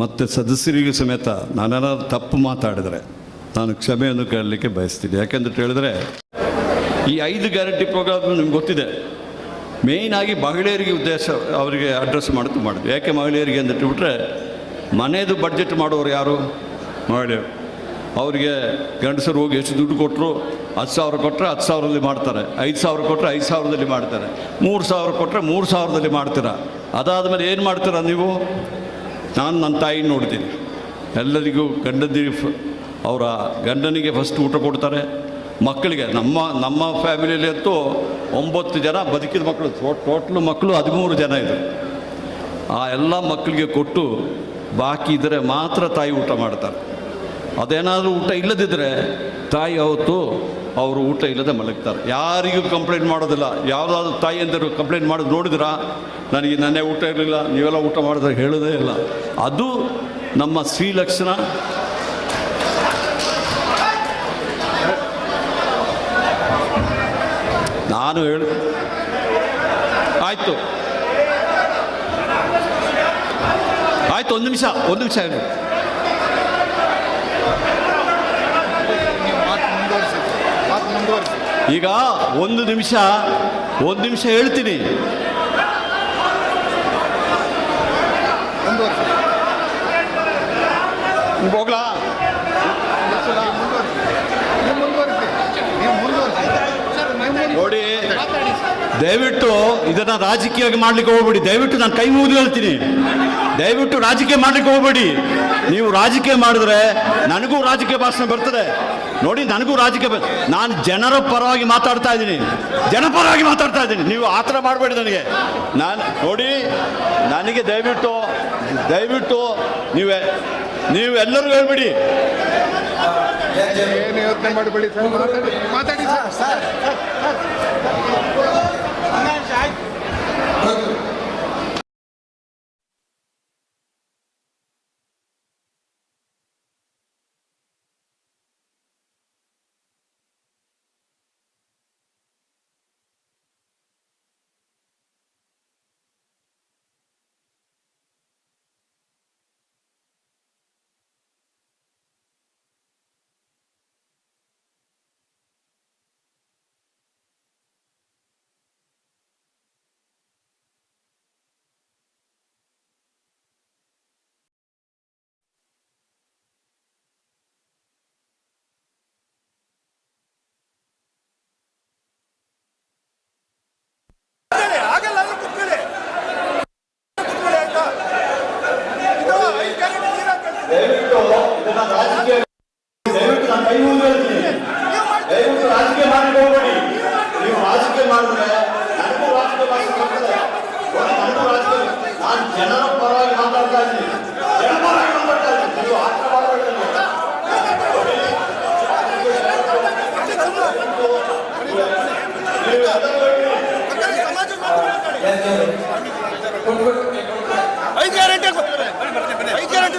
ಮತ್ತು ಸದಸ್ಯರಿಗೂ ಸಮೇತ ನಾನೇನಾದ್ರು ತಪ್ಪು ಮಾತಾಡಿದರೆ ನಾನು ಕ್ಷಮೆಯನ್ನು ಕೇಳಲಿಕ್ಕೆ ಬಯಸ್ತೀನಿ. ಯಾಕೆಂತ ಹೇಳಿದ್ರೆ ಈ ಐದು ಗ್ಯಾರಂಟಿ ಪ್ರೋಗ್ರಾಮ್ ನಿಮ್ಗೆ ಗೊತ್ತಿದೆ. ಮೇಯ್ನ್ ಆಗಿ ಮಹಿಳೆಯರಿಗೆ ಉದ್ದೇಶ ಅವರಿಗೆ ಅಡ್ರೆಸ್ ಮಾಡೋದು ಮಾಡಿದ್ವಿ. ಯಾಕೆ ಮಹಿಳೆಯರಿಗೆ ಅಂತ ಬಿಟ್ಟರೆ ಮನೆಯದು ಬಡ್ಜೆಟ್ ಮಾಡೋರು ಯಾರು? ಮಹಿಳೆಯರು. ಅವರಿಗೆ ಗಂಡಸರು ಹೋಗಿ ಎಷ್ಟು ದುಡ್ಡು ಕೊಟ್ಟರು ಹತ್ತು ಸಾವಿರ ಕೊಟ್ಟರೆ ಹತ್ತು ಸಾವಿರದಲ್ಲಿ ಮಾಡ್ತಾರೆ. ಐದು ಸಾವಿರ ಕೊಟ್ಟರೆ ಐದು ಸಾವಿರದಲ್ಲಿ ಮಾಡ್ತಾರೆ. ಮೂರು ಸಾವಿರ ಕೊಟ್ಟರೆ ಮೂರು ಸಾವಿರದಲ್ಲಿ ಮಾಡ್ತೀರಾ? ಅದಾದಮೇಲೆ ಏನು ಮಾಡ್ತೀರಾ ನೀವು? ನಾನು ನನ್ನ ತಾಯಿ ನೋಡ್ತೀನಿ. ಎಲ್ಲರಿಗೂ ಗಂಡದಿ ಅವರ ಗಂಡನಿಗೆ ಫಸ್ಟ್ ಊಟ ಕೊಡ್ತಾರೆ. ಮಕ್ಕಳಿಗೆ, ನಮ್ಮ ನಮ್ಮ ಫ್ಯಾಮಿಲಿಯಲ್ಲಿ ಅಂತೂ ಒಂಬತ್ತು ಜನ ಬದುಕಿದ ಮಕ್ಕಳು ಟೋಟ್ಲು ಮಕ್ಕಳು ಹದಿಮೂರು ಜನ ಇದ್ದರು ಆ ಎಲ್ಲ ಮಕ್ಕಳಿಗೆ ಕೊಟ್ಟು ಬಾಕಿ ಇದ್ದರೆ ಮಾತ್ರ ತಾಯಿ ಊಟ ಮಾಡ್ತಾರೆ. ಅದೇನಾದರೂ ಊಟ ಇಲ್ಲದಿದ್ದರೆ ತಾಯಿ ಅವತ್ತು ಅವರು ಊಟ ಇಲ್ಲದೆ ಮಲಗ್ತಾರೆ. ಯಾರಿಗೂ ಕಂಪ್ಲೇಂಟ್ ಮಾಡೋದಿಲ್ಲ. ಯಾವುದಾದ್ರೂ ತಾಯಿ ಅಂದರು ಕಂಪ್ಲೇಂಟ್ ಮಾಡೋದು ನೋಡಿದ್ರಾ? ನನಗೆ ನನ್ನೇ ಊಟ ಇರಲಿಲ್ಲ, ನೀವೆಲ್ಲ ಊಟ ಮಾಡಿದ್ರೆ ಹೇಳೋದೇ ಇಲ್ಲ. ಅದು ನಮ್ಮ ಸ್ತ್ರೀ ಲಕ್ಷಣ. ನಾನು ಹೇಳ. ಆಯಿತು. ಆಯ್ತು, ಒಂದು ನಿಮಿಷ ಒಂದು ನಿಮಿಷ ಹೇಳಿ ಈಗ ಒಂದು ನಿಮಿಷ ಒಂದು ನಿಮಿಷ ಹೇಳ್ತೀನಿ. ಮುಂದುವರಿಸಿ ಹೋಗ್ಲಾ ನೀವು ಮುಂದುವರಿಸಿ ನೀವು ಮುಂದುವರಿಸಿ ನೀವು ಮುಂದುವರಿಸಿ ನೋಡಿ ಮಾತಾಡಿ ದಯವಿಟ್ಟು ಇದನ್ನ ರಾಜಕೀಯವಾಗಿ ಮಾಡ್ಲಿಕ್ಕೆ ಹೋಗ್ಬೇಡಿ. ದಯವಿಟ್ಟು ನಾನು ಕೈ ಮುಗಿದು ಹೇಳ್ತೀನಿ. ದಯವಿಟ್ಟು ರಾಜಕೀಯ ಮಾಡ್ಲಿಕ್ಕೆ ಹೋಗ್ಬೇಡಿ. ನೀವು ರಾಜಕೀಯ ಮಾಡಿದ್ರೆ ನನಗೂ ರಾಜಕೀಯ ಭಾಷಣ ಬರ್ತದೆ. ನೋಡಿ ನನಗೂ ರಾಜಕೀಯ ನಾನು ಜನರ ಪರವಾಗಿ ಮಾತಾಡ್ತಾ ಇದ್ದೀನಿ. ಜನಪರವಾಗಿ ಮಾತಾಡ್ತಾ ಇದ್ದೀನಿ. ನೀವು ಆ ಥರ ಮಾಡಬೇಡಿ ನನಗೆ. ನಾನು ನೋಡಿ ನನಗೆ ದಯವಿಟ್ಟು ದಯವಿಟ್ಟು ನೀವೇ ನೀವು ಎಲ್ಲರಿಗೂ ಹೇಳ್ಬಿಡಿ. ಏನು ಯೋಚನೆ ಮಾಡಬೇಡಿ ಸರ್? ಮಾತಾಡಿ. ಮಾತಾಡಿ ಸರ್ ಆಗಲ್ಲ ಅಂದ್ರೆ ಕುತ್ಕೊಳ್ಳಿ ಕುತ್ಕೊಳ್ಳಿ ಆಯ್ತಾ ಇದು ಐದು ಗ್ಯಾರಂಟಿ ನೀರು ಹಾಕ್ಬೇಕು. ದಯವಿಟ್ಟು ಇದನ್ನ ರಾಜಕೀಯ ದಯವಿಟ್ಟು ನಾನು ಕೈ ಮುಗಿದು ಹೇಳ್ತೀನಿ ದಯವಿಟ್ಟು ರಾಜಕೀಯ ಮಾಡ್ಲಿಕ್ಕೆ ಹೋಗ್ಬೇಡಿ ನೀವು ರಾಜಕೀಯ ಮಾಡಿದ್ರೆ ನನಗೂ ರಾಜಕೀಯ ಭಾಷೆ ಬರ್ತದೆ ನೋಡಿ, ನನಗೂ ರಾಜಕೀಯ ನಾನು ಜನರ ಪರವಾಗಿ ಮಾತಾಡ್ತಾ ಇದ್ದೀನಿ ಜನರ ಪರವಾಗಿ ಮಾತಾಡ್ತಾ ಇದ್ದೀನಿ ನೀವು ಆ ಥರ ಮಾಡಬೇಡಿ ನನಗೆ. ನೀವು ಎಲ್ಲರೂ ಹೇಳಿ. ಬೇಕಾದ್ರೆ ಸಮಾಜ ಮಾತಾಡಿ. ಐದು ಗ್ಯಾರಂಟಿ ಐದು ಗ್ಯಾರಂಟಿ